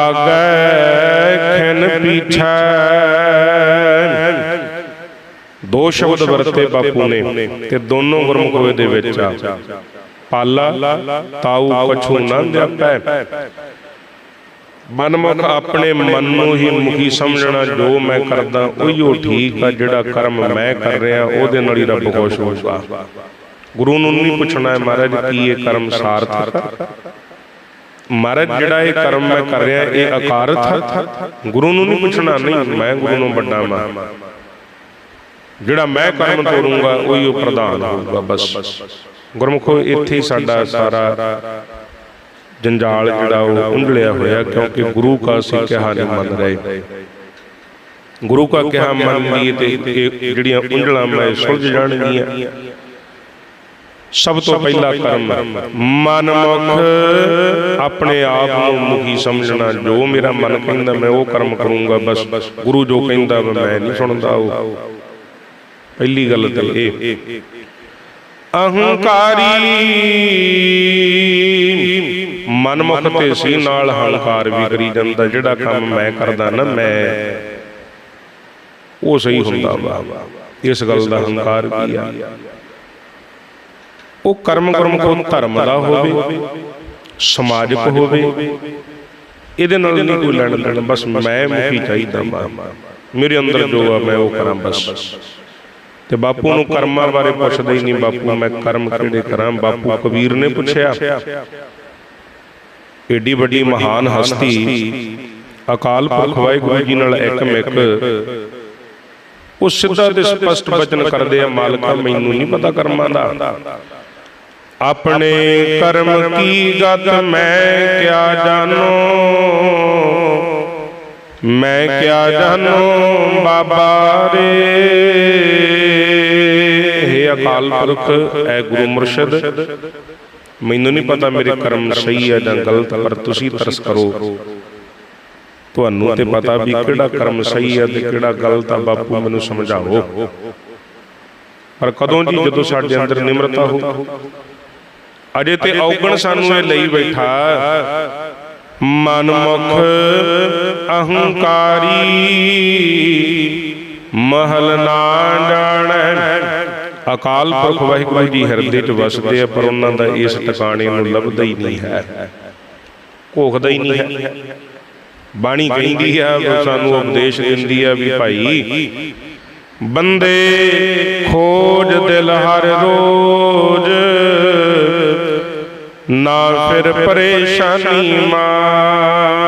ਆਗੈ ਖਿਨ ਪੀਛੈ ਦੋ ਸ਼ਬਦ ਵਰਤੇ ਬਾਪੂ ਨੇ ਤੇ ਦੋਨੋਂ ਗੁਰਮੁਖ ਹੋਏ ਦੇ ਵਿੱਚ ਆ। ਪਾਲਾ, ਤਾਊ ਕਛੂ ਨਾ ਜਾਪੈ ਮਨਮੁਖ ਆਪਣੇ ਮਨ ਨੂੰ ਹੀ ਮੁਖੀ ਸਮਝਣਾ ਜੋ ਮੈਂ ਕਰਦਾ, ਉਹੀਓ ਠੀਕ ਆ ਜਿਹੜਾ ਕਰਮ ਮੈਂ ਕਰ ਰਿਹਾ, ਉਹਦੇ ਨਾਲ ਹੀ ਰੱਬ ਖੁਸ਼ ਹੋਊਗਾ। ਗੁਰੂ ਨੂੰ ਨਹੀਂ ਪੁੱਛਣਾ ਹੈ ਮਹਾਰਾਜ, ਕੀ ਇਹ ਕਰਮ ਸਾਰਥਕ ਆ? ਮਹਾਰਾਜ ਜਿਹੜਾ ਇਹ ਕਰਮ ਮੈਂ ਕਰ ਰਿਹਾ ਇਹ ਅਕਾਰਥ? ਗੁਰੂ ਨੂੰ ਨਹੀਂ ਪੁੱਛਣਾ ਨਹੀਂ ਮੈਂ ਗੁਰੂ ਨੂੰ ਵੱਡਾ ਮਾਂ ਜਿਹੜਾ ਮੈਂ ਕਰਮ ਤੋਰੂੰਗਾ ਉਹੀ ਉਹ ਪ੍ਰਧਾਨ ਹੋਊਗਾ ਬਸ। ਗੁਰਮੁਖੋ ਇੱਥੇ ਸਾਡਾ ਸਾਰਾ ਜੰਜਾਲ ਜਿਹੜਾ ਉਹ ਉਂਝਲਿਆ ਹੋਇਆ ਕਿਉਂਕਿ ਗੁਰੂ ਕਾ ਅਸੀਂ ਕਿਹਾ ਨਹੀਂ ਮੰਨ ਰਹੇ। ਗੁਰੂ ਕਾ ਕਿਹਾ ਮੰਨ ਲਈਏ ਤੇ ਜਿਹੜੀਆਂ ਉਂਝਲਾਂ ਮੈਂ ਸੁਲਝ ਜਾਣਗੀਆਂ। ਸਭ ਤੋਂ ਪਹਿਲਾ ਕਰਮ ਮਨਮੁਖ ਆਪਣੇ ਆਪ ਨੂੰ ਮੁਖੀ ਸਮਝਣਾ। ਜੋ ਮੇਰਾ ਮਨ ਕਹਿੰਦਾ ਮੈਂ ਉਹ ਕਰਮ ਕਰੂੰਗਾ ਬਸ ਗੁਰੂ ਜੋ ਕਹਿੰਦਾ ਮੈਂ ਨਹੀਂ ਸੁਣਦਾ ਉਹ। ਪਹਿਲੀ ਗੱਲ ਤੇ ਇਹ। ਅਹੰਕਾਰੀ ਮਨਮੁਖ ਤੇ ਸੀ ਨਾਲ ਹੰਕਾਰ ਵੀ ਕਰੀ ਜਾਂਦਾ ਜਿਹੜਾ ਕੰਮ ਮੈਂ ਕਰਦਾ ਨਾ ਮੈਂ ਉਹ ਸਹੀ ਹੁੰਦਾ ਵਾ। ਇਸ ਗੱਲ ਦਾ ਹੰਕਾਰ ਵੀ ਆ? ਉਹ ਕਰਮ ਕਰਮ ਕੋ ਧਰਮ ਦਾ ਹੋਵੇ ਸਮਾਜਿਕ ਹੋਵੇ ਇਹਦੇ ਨਾਲ ਨਹੀਂ ਕੋਈ ਲੈਣ ਦੇਣ ਬਸ ਮੈਂ ਮੁਖੀ ਚਾਹੀਦਾ ਵਾ ਮੇਰੇ ਅੰਦਰ ਜੋ ਆ ਮੈਂ ਉਹ ਕਰਾਂ ਬਸ। ਤੇ ਬਾਪੂ ਨੂੰ ਕਰਮਾਂ ਬਾਰੇ ਪੁੱਛਦਾ ਹੀ ਨਹੀਂ ਬਾਪੂ ਮੈਂ ਕਰਮ ਕਿਹੜੇ ਕਰਾਂ? ਬਾਪੂ ਕਬੀਰ ਨੇ ਪੁੱਛਿਆ। ਏਡੀ ਵੱਡੀ ਮਹਾਨ ਹਸਤੀ ਅਕਾਲ ਪੁਰਖ ਵਾਹਿਗੁਰੂ ਜੀ ਨਾਲ ਇੱਕ ਮਿਕ। ਉਹ ਸਿੱਧਾ ਤੇ ਸਪਸ਼ਟ ਬਚਨ ਕਰਦੇ ਆ ਮਾਲਕਾ ਮੈਨੂੰ ਨਹੀਂ ਪਤਾ ਕਰਮਾਂ ਦਾ। ਆਪਣੇ ਕਰਮ ਕੀ ਗਤ ਮੈਂ ਕਿਆ ਜਾਣੋ? ਮੈਂ ਕਿਆ ਜਾਣੋ ਬਾਬਾ ਰੇ? हे ਅਕਾਲ ਪੁਰਖ, ਐ ਗੁਰੂ ਮੁਰਸ਼ਿਦ, ਮੈਨੂੰ ਨਹੀਂ ਪਤਾ ਮੇਰੇ ਕਰਮ ਸਹੀ ਹੈ ਜਾਂ ਗਲਤ, ਪਰ ਤੁਸੀਂ ਤਰਸ ਕਰੋ। ਤੁਹਾਨੂੰ ਤੇ ਪਤਾ ਵੀ ਕਿਹੜਾ ਕਰਮ ਸਹੀ ਹੈ ਤੇ ਕਿਹੜਾ ਗਲਤ ਆ, ਬਾਪੂ ਮੈਨੂੰ ਸਮਝਾਓ। ਪਰ ਕਦੋਂ ਜੀ ਜਦੋਂ ਸਾਡੇ ਅੰਦਰ ਨਿਮਰਤਾ ਹੋ ਅਜੇ ਤੇ ਔਗਣ ਸਾਨੂੰ ਇਹ ਲਈ ਬੈਠਾ। ਮਨਮੁਖ ਅਹੰਕਾਰੀ ਮਹਲ ਨਾ ਜਾਣੈ ਅਕਾਲ ਪੁਰਖ ਵਾਹਿਗੁਰੂ ਜੀ ਹਿਰਦੇ 'ਚ ਵਸਦੇ ਆ ਪਰ ਉਹਨਾਂ ਦਾ ਇਸ ਟਿਕਾਣੇ ਨੂੰ ਲੱਭਦਾ ਹੀ ਨਹੀਂ ਹੈ ਘੋਖਦਾ ਹੀ। ਨਹੀਂ ਹੈ ਬਾਣੀ ਕਹਿੰਦੀ ਆ ਉਹ ਸਾਨੂੰ ਉਪਦੇਸ਼ ਦਿੰਦੀ ਆ ਵੀ ਭਾਈ ਬੰਦੇ ਖੋਜ ਦਿਲ ਹਰ ਰੋਜ਼। ਨਾ ਫਿਰ ਪਰੇਸ਼ਾਨੀ ਮਾਹੇ